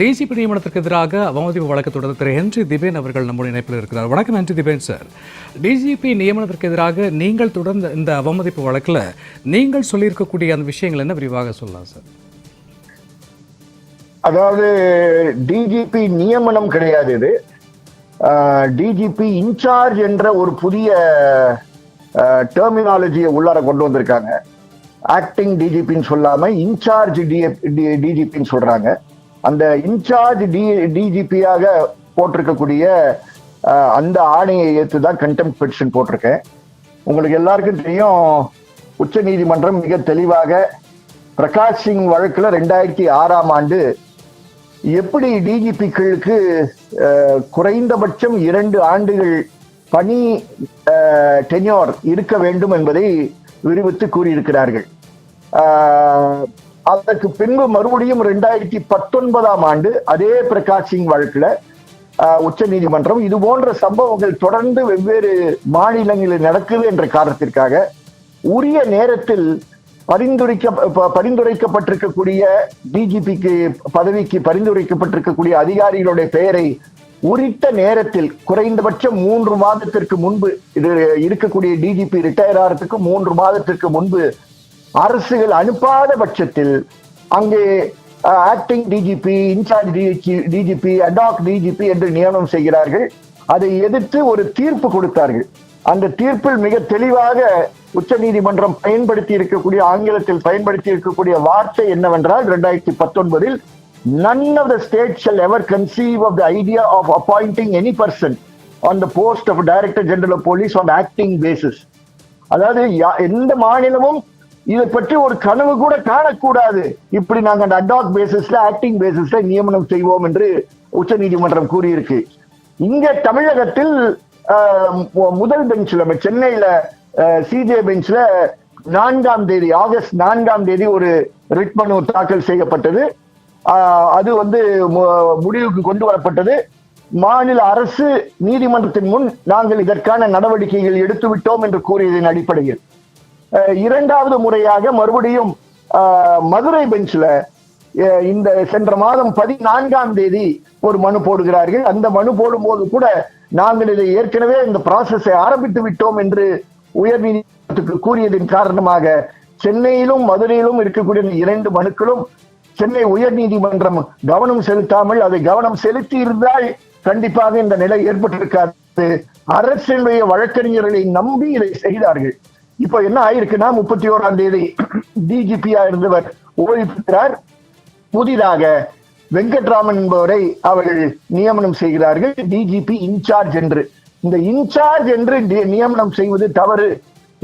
DGP நியமனத்திற்கு எதிராக அவமதிப்பு வழக்கு தொடர்ந்து திரு ஹென்றி திபேன் அவர்கள் நம்முடைய இணைப்பில் இருக்கிறார். வணக்கம் ஹென்றி திபேன் சார். டிஜிபி நியமனத்திற்கு எதிராக நீங்கள் தொடர்ந்த இந்த அவமதிப்பு வழக்கில் நீங்கள் சொல்லியிருக்கக்கூடிய அந்த விஷயங்கள் என்ன விரிவாக சொல்லலாம் சார்? அதாவது டிஜிபி நியமனம் கிடையாது இது. டிஜிபி இன்சார்ஜ் என்ற ஒரு புதிய டெர்மினாலஜியை உள்ளார கொண்டு வந்திருக்காங்க. ஆக்டிங் டிஜிபின்னு சொல்லாம இன்சார்ஜ் டிஜிபின்னு சொல்றாங்க. அந்த இன்சார்ஜ் டி டிஜிபியாக போட்டிருக்கக்கூடிய அந்த ஆணையை ஏற்று தான் கண்டெம்ட் பெட்டிஷன் போட்டிருக்கேன். உங்களுக்கு எல்லாருக்கும் தெரியும் உச்ச நீதிமன்றம் மிக தெளிவாக பிரகாஷ் சிங் வழக்கில் ரெண்டாயிரத்தி ஆறாம் ஆண்டு எப்படி டிஜிபிக்களுக்கு குறைந்தபட்சம் இரண்டு ஆண்டுகள் பணி டென்யோர் இருக்க வேண்டும் என்பதை விரிவித்து கூறியிருக்கிறார்கள். அதற்கு பின்பு மறுபடியும் ரெண்டாயிரத்தி பத்தொன்பதாம் ஆண்டு அதே பிரகாஷ் சிங் வழக்குல உச்ச நீதிமன்றம் இது போன்ற சம்பவங்கள் தொடர்ந்து வெவ்வேறு மாநிலங்களில் நடக்குது என்ற காரணத்திற்காக உரிய நேரத்தில் பரிந்துரைக்க பரிந்துரைக்கப்பட்டிருக்கக்கூடிய டிஜிபிக்கு பதவிக்கு பரிந்துரைக்கப்பட்டிருக்கக்கூடிய அதிகாரிகளுடைய பெயரை உரித்த நேரத்தில் குறைந்தபட்சம் மூன்று மாதத்திற்கு முன்பு இது இருக்கக்கூடிய டிஜிபி ரிட்டையர் ஆகிறதுக்கு மூன்று மாதத்திற்கு முன்பு அரசுகள் அனுப்பாத பட்சத்தில் அங்கே acting DGP in-charge DGP ad hoc DGP என்று நியமனம் செய்கிறார்கள். அதை எதிர்த்து ஒரு தீர்ப்பு கொடுத்தார்கள். அந்த தீர்ப்பில் மிக தெளிவாக உச்ச நீதிமன்றம் பயன்படுத்தி இருக்கக்கூடிய ஆங்கிலத்தில் பயன்படுத்தி இருக்கக்கூடிய வார்த்தை என்னவென்றால் இரண்டாயிரத்தி பத்தொன்பதில் none of the state shall ever conceive of the idea of appointing any person on the post of director general of police on acting basis அதாவது யா- எந்த மாநிலமும் இதை பற்றி ஒரு கனவு கூட காணக்கூடாது. இப்படி நாங்கள் அந்த அடாக் பேசிஸ்ல ஆக்டிங் பேசிஸ்ல நியமனம் செய்வோம் என்று உச்ச நீதிமன்றம் கூறியிருக்கு. இங்க தமிழகத்தில் ஆஹ், முதல் பெஞ்ச்ல சென்னையில சிஜே பெஞ்ச்ல நான்காம் தேதி ஆகஸ்ட் நான்காம் தேதி ஒரு ரிட் மனு தாக்கல் செய்யப்பட்டது. ஆஹ், அது வந்து மு- முடிவுக்கு கொண்டு வரப்பட்டது. மாநில அரசு நீதிமன்றத்தின் முன் நாங்கள் இதற்கான நடவடிக்கைகள் எடுத்து விட்டோம் என்று கூறியதன் அடிப்படையில். இரண்டாவது முறையாக மறுபடியும் மதுரை பெஞ்சில் இந்த சென்ற மாதம் பதினான்காம் தேதி ஒரு மனு போடுகிறார்கள். அந்த மனு போடும்போது கூட நாங்கள் இதை ஏற்கனவே இந்த ப்ராசஸை ஆரம்பித்து விட்டோம் என்று உயர்நீதிமன்றத்துக்கு கூறியதன் காரணமாக சென்னையிலும் மதுரையிலும் இருக்கக்கூடிய இரண்டு மனுக்களும் சென்னை உயர் நீதிமன்றம் கவனம் செலுத்தாமல் அதை கவனம் செலுத்தி இருந்தால் கண்டிப்பாக இந்த நிலை ஏற்பட்டிருக்காது. அரசினுடைய வழக்கறிஞர்களை நம்பி இதை செய்தார்கள். இப்போ என்ன ஆயிருக்குன்னா முப்பத்தி ஓராம் தேதி டிஜிபியா இருந்தவர் ஓய்வு பெற்றார். புதிதாக வெங்கட்ராமன் என்பவரை அவர்கள் நியமனம் செய்கிறார்கள். டிஜிபி இன்சார்ஜ் என்று. இந்த இன்சார்ஜ் என்று நியமனம் செய்வது தவறு.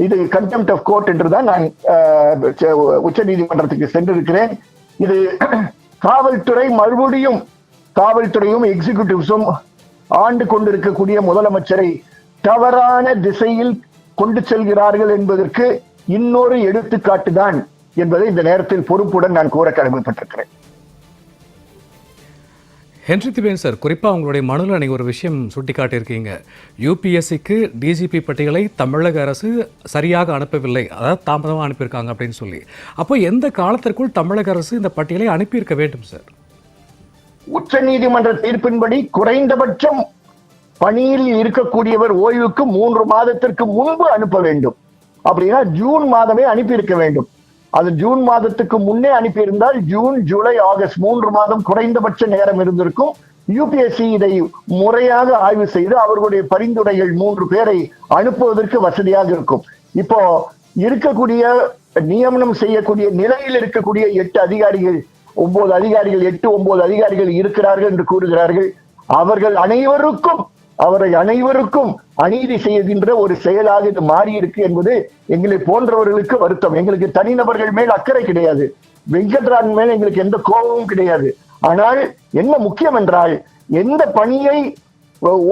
இது கண்டெம்ட் ஆஃப் கோர்ட் என்று தான் நான் உச்ச நீதிமன்றத்துக்கு சென்றிருக்கிறேன். இது காவல்துறை மறுபடியும் காவல்துறையும் எக்ஸிகியூட்டிவ்ஸும் ஆண்டு கொண்டிருக்கக்கூடிய முதலமைச்சரை தவறான திசையில் கொண்டு செல்கிறார்கள் என்பதற்கு இன்னொரு எடுத்துக்காட்டு தான் என்பதை இந்த நேரத்தில் பொறுப்புடன் நான் கூற கடமைப்பட்டிருக்கிறேன். ஹென்றி திபேன் சார் குறிப்பாக உங்களுடைய மனுவில் நீங்கள் ஒரு விஷயம் சுட்டிக்காட்டியிருக்கீங்க. யூபிஎஸ்சிக்கு டிஜிபி பட்டியலை தமிழக அரசு சரியாக அனுப்பவில்லை. அதாவது தாமதமாக அனுப்பியிருக்காங்க அப்படின்னு சொல்லி. அப்போ எந்த காலத்திற்குள் தமிழக அரசு இந்த பட்டியலை அனுப்பியிருக்க வேண்டும் சார்? உச்ச நீதிமன்ற தீர்ப்பின்படி குறைந்தபட்சம் பணியில் இருக்கக்கூடியவர் ஓய்வுக்கு மூன்று மாதத்திற்கு முன்பு அனுப்ப வேண்டும். அப்படின்னா ஜூன் மாதமே அனுப்பியிருக்க வேண்டும். அது ஜூன் மாதத்துக்கு முன்னே அனுப்பியிருந்தால் ஜூன் ஜூலை ஆகஸ்ட் மூன்று மாதம் குறைந்தபட்ச நேரம் இருந்திருக்கும். யூபிஎஸ்சி இதை முறையாக ஆய்வு செய்து அவர்களுடைய பரிந்துரைகள் மூன்று பேரை அனுப்புவதற்கு வசதியாக இருக்கும். இப்போ இருக்கக்கூடிய நியமனம் செய்யக்கூடிய நிலையில் இருக்கக்கூடிய எட்டு அதிகாரிகள் ஒன்பது அதிகாரிகள் எட்டு ஒன்பது அதிகாரிகள் இருக்கிறார்கள் என்று கூறுகிறார்கள். அவர்கள் அனைவருக்கும் அவரை அனைவருக்கும் அநீதி செய்கின்ற ஒரு செயலாக இது மாறி இருக்கு என்பது எங்களை போன்றவர்களுக்கு வருத்தம். எங்களுக்கு தனிநபர்கள் மேல் அக்கறை கிடையாது. வெங்கட்ரான் மேல் எங்களுக்கு எந்த கோபமும் கிடையாது. ஆனால் என்ன முக்கியம் என்றால் எந்த பணியை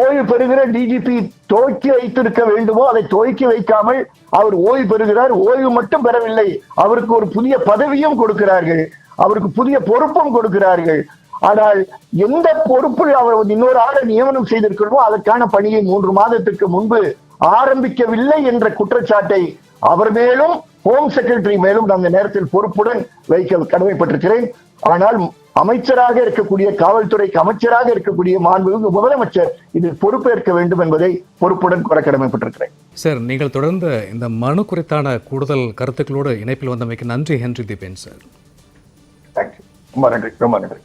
ஓய்வு பெறுகிற டிஜிபி துவக்கி வைத்திருக்க வேண்டுமோ அதை துவக்கி வைக்காமல் அவர் ஓய்வு பெறுகிறார். ஓய்வு மட்டும் பெறவில்லை. அவருக்கு ஒரு புதிய பதவியும் கொடுக்கிறார்கள். அவருக்கு புதிய பொறுப்பும் கொடுக்கிறார்கள். ஆனால் எந்த பொறுப்பில் அவர் இன்னொரு ஆளை நியமனம் செய்திருக்கிறோமோ அதற்கான பணியை மூன்று மாதத்திற்கு முன்பு ஆரம்பிக்கவில்லை என்ற குற்றச்சாட்டை அவர் மேலும் ஹோம் செக்ரட்டரி மேலும் நான் நேரத்தில் பொறுப்புடன் வைக்க கடமைப்பட்டிருக்கிறேன். ஆனால் அமைச்சராக இருக்கக்கூடிய காவல்துறைக்கு அமைச்சராக இருக்கக்கூடிய மாண்புமிகு முதலமைச்சர் இதில் பொறுப்பேற்க வேண்டும் என்பதை பொறுப்புடன் கூற கடமைப்பட்டிருக்கிறேன். சார் நீங்கள் தொடர்ந்து இந்த மனு குறித்தான கூடுதல் கருத்துக்களோடு இணைப்பில் வந்தமைக்கு நன்றி ஹென்றி தீபேன் சார். தேங்க்யூ ரொம்ப நன்றி ரொம்ப நன்றி.